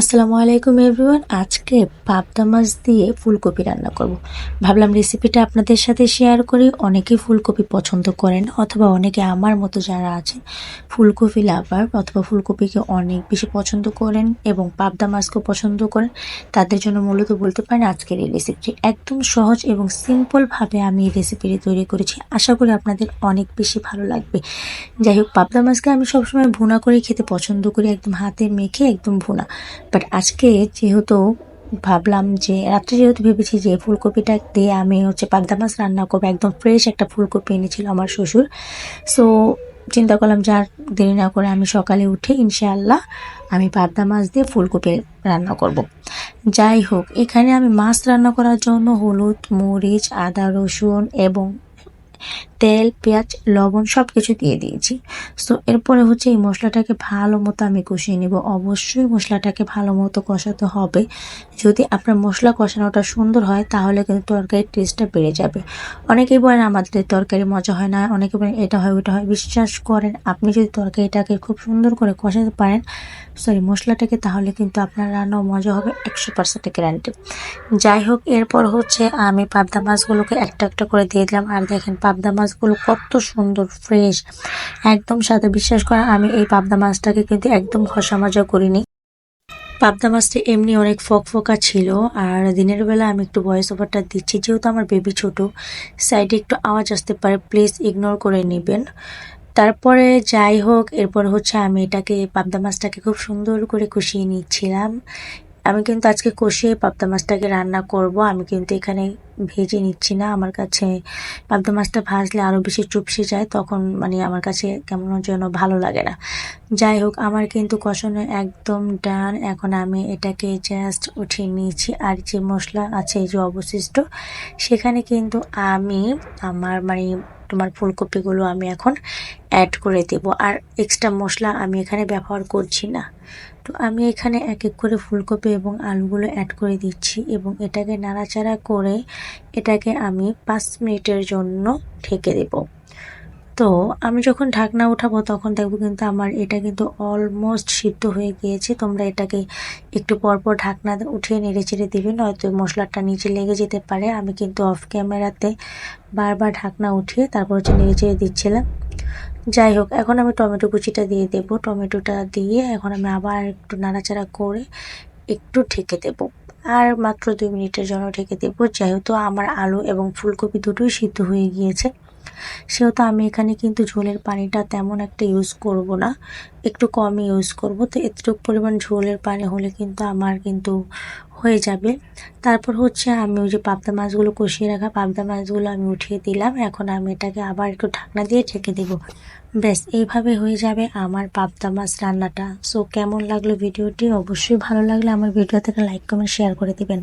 আসসালামু আলাইকুম এভরিওয়ান আজকে পাবদা মাছ দিয়ে ফুলকপি রান্না করব। ভাবলাম রেসিপিটা আপনাদের সাথে শেয়ার করি। অনেকে ফুলকপি পছন্দ করেন অথবা অনেকে আমার মতো যারা আছেন ফুলকপি লাভার অথবা ফুলকপিকে অনেক বেশি পছন্দ করেন এবং পাবদা মাছকেও পছন্দ করেন, তাদের জন্য মূলত বলতে পারেন আজকের এই রেসিপিটি একদম সহজ এবং সিম্পলভাবে আমি এই রেসিপিটি তৈরি করেছি। আশা করি আপনাদের অনেক বেশি ভালো লাগবে। যাই হোক, পাবদা মাছকে আমি সবসময় ভুনা করে খেতে পছন্দ করি। একদম হাতে মেখে একদম ভুনা। বাট আজকে যেহেতু ভাবলাম যে, রাত্রে যেহেতু ভেবেছি যে ফুলকপিটা দিয়ে আমি হচ্ছে পাবদা মাছ রান্না করব, একদম ফ্রেশ একটা ফুলকপি এনেছিল আমার শ্বশুর সো চিন্তা করলাম যার দেরি না করে আমি সকালে উঠে ইনশাআল্লাহ আমি পাবদা মাছ দিয়ে ফুলকপি রান্না করব। যাই হোক, এখানে আমি মাছ রান্না করার জন্য হলুদ, মরিচ, আদা, রসুন এবং তেল, পেঁয়াজ, লবণ সব কিছু দিয়ে দিয়েছি। সো এরপরে হচ্ছে এই মশলাটাকে ভালো মতো আমি কষিয়ে নেব। অবশ্যই মশলাটাকে ভালো মতো কষাতে হবে। যদি আপনার মশলা কষানোটা সুন্দর হয়, তাহলে কিন্তু তরকারির টেস্টটা বেড়ে যাবে। অনেকেই বলেন, আমাদের তরকারি মজা হয় না। অনেকে বলেন, এটা হয়, ওটা হয়। বিশ্বাস করেন, আপনি যদি তরকারিটাকে খুব সুন্দর করে কষাতে পারেন সরি মশলাটাকে, তাহলে কিন্তু আপনার রান্নাও মজা হবে, একশো পার্সেন্ট গ্যারান্টি যাই হোক, এরপর হচ্ছে আমি পাবদা মাছগুলোকে একটা একটা করে দিয়ে দিলাম। আর দেখেন পাবদা মাছগুলো কত সুন্দর ফ্রেশ একদম সাথে বিশ্বাস করেন আমি এই পাবদা মাছটাকে কিন্তু একদম ঘষা মাজা করিনি। পাবদা মাছটা এমনি অনেক ফক ফকা ছিল, আর দিনের বেলা আমি একটু ভয়েস ওভারটা দিচ্ছি, যেহেতু আমার বেবি ছোট সাইডে একটু আওয়াজ আসতে পারে প্লিজ ইগনোর করে নেবেন। তারপরে যাই হোক, এরপর হচ্ছে আমি এটাকে, পাবদা মাছটাকে খুব সুন্দর করে কষিয়ে নিচ্ছিলাম। আমি কিন্তু আজকে কষিয়ে পাবদা মাছটাকে রান্না করব। আমি কিন্তু এখানে ভেজে নিচ্ছি না। আমার কাছে পাবদা মাছটা ভাজলে আরও বেশি চুপসে যায়, তখন মানে আমার কাছে কেমন যেন ভালো লাগে না। যাই হোক, আমার কিন্তু কষানো একদম ডান। এখন আমি এটাকে জাস্ট উঠিয়ে নিয়েছি। আর যে মশলা আছে যে অবশিষ্ট, সেখানে কিন্তু আমি আমার মানে তোমার ফুলকপিগুলো আমি এখন অ্যাড করে দেব। আর এক্সট্রা মশলা আমি এখানে ব্যবহার করছি না। তো আমি এখানে এক এক করে ফুলকপি এবং আলুগুলো অ্যাড করে দিচ্ছি এবং এটাকে নাড়াচাড়া করে এটাকে আমি পাঁচ মিনিটের জন্য ঢেকে দেব। তো আমি যখন ঢাকনা উঠাবো তখন দেখব কিন্তু আমার এটা কিন্তু অলমোস্ট সিদ্ধ হয়ে গিয়েছে। তোমরা এটাকে একটু পরপর ঢাকনা উঠিয়ে নেড়ে চেড়ে দেবে, নয়তো মশলাটা নিচে লেগে যেতে পারে। আমি কিন্তু অফ ক্যামেরাতে বারবার ঢাকনা উঠিয়ে তারপর হচ্ছে নেড়ে চেড়ে দিচ্ছিলাম। যাই হোক, এখন আমি টমেটো কুচিটা দিয়ে দেব। টমেটোটা দিয়ে এখন আমি আবার একটু নাড়াচাড়া করে একটু ঢেকে দেবো। আর মাত্র দুই মিনিটের জন্য ঢেকে দেবো। যেহেতু আমার আলু এবং ফুলকপি দুটোই সিদ্ধ হয়ে গিয়েছে। সেহেতু আমি এখানে কিন্তু ঝোলের পানিটা তেমন একটা ইউজ করব না। একটু কমই ইউজ করব। তো এতটুকু পরিমাণ ঝোলের পানি হলে কিন্তু আমার কিন্তু হয়ে যাবে। তারপর হচ্ছে আমি ওই যে পাবদা মাছগুলো কষিয়ে রাখা পাবদা মাছগুলো আমি উঠিয়ে দিলাম। এখন আমি এটাকে আবার একটু ঢাকনা দিয়ে ঢেকে দেবো। ব্যাস, এইভাবে হয়ে যাবে আমার পাবদা মাছ রান্নাটা। সো কেমন লাগল ভিডিওটি? অবশ্যই ভালো লাগলে আমার ভিডিও থেকে লাইক কমেন্ট শেয়ার করে দেবেন।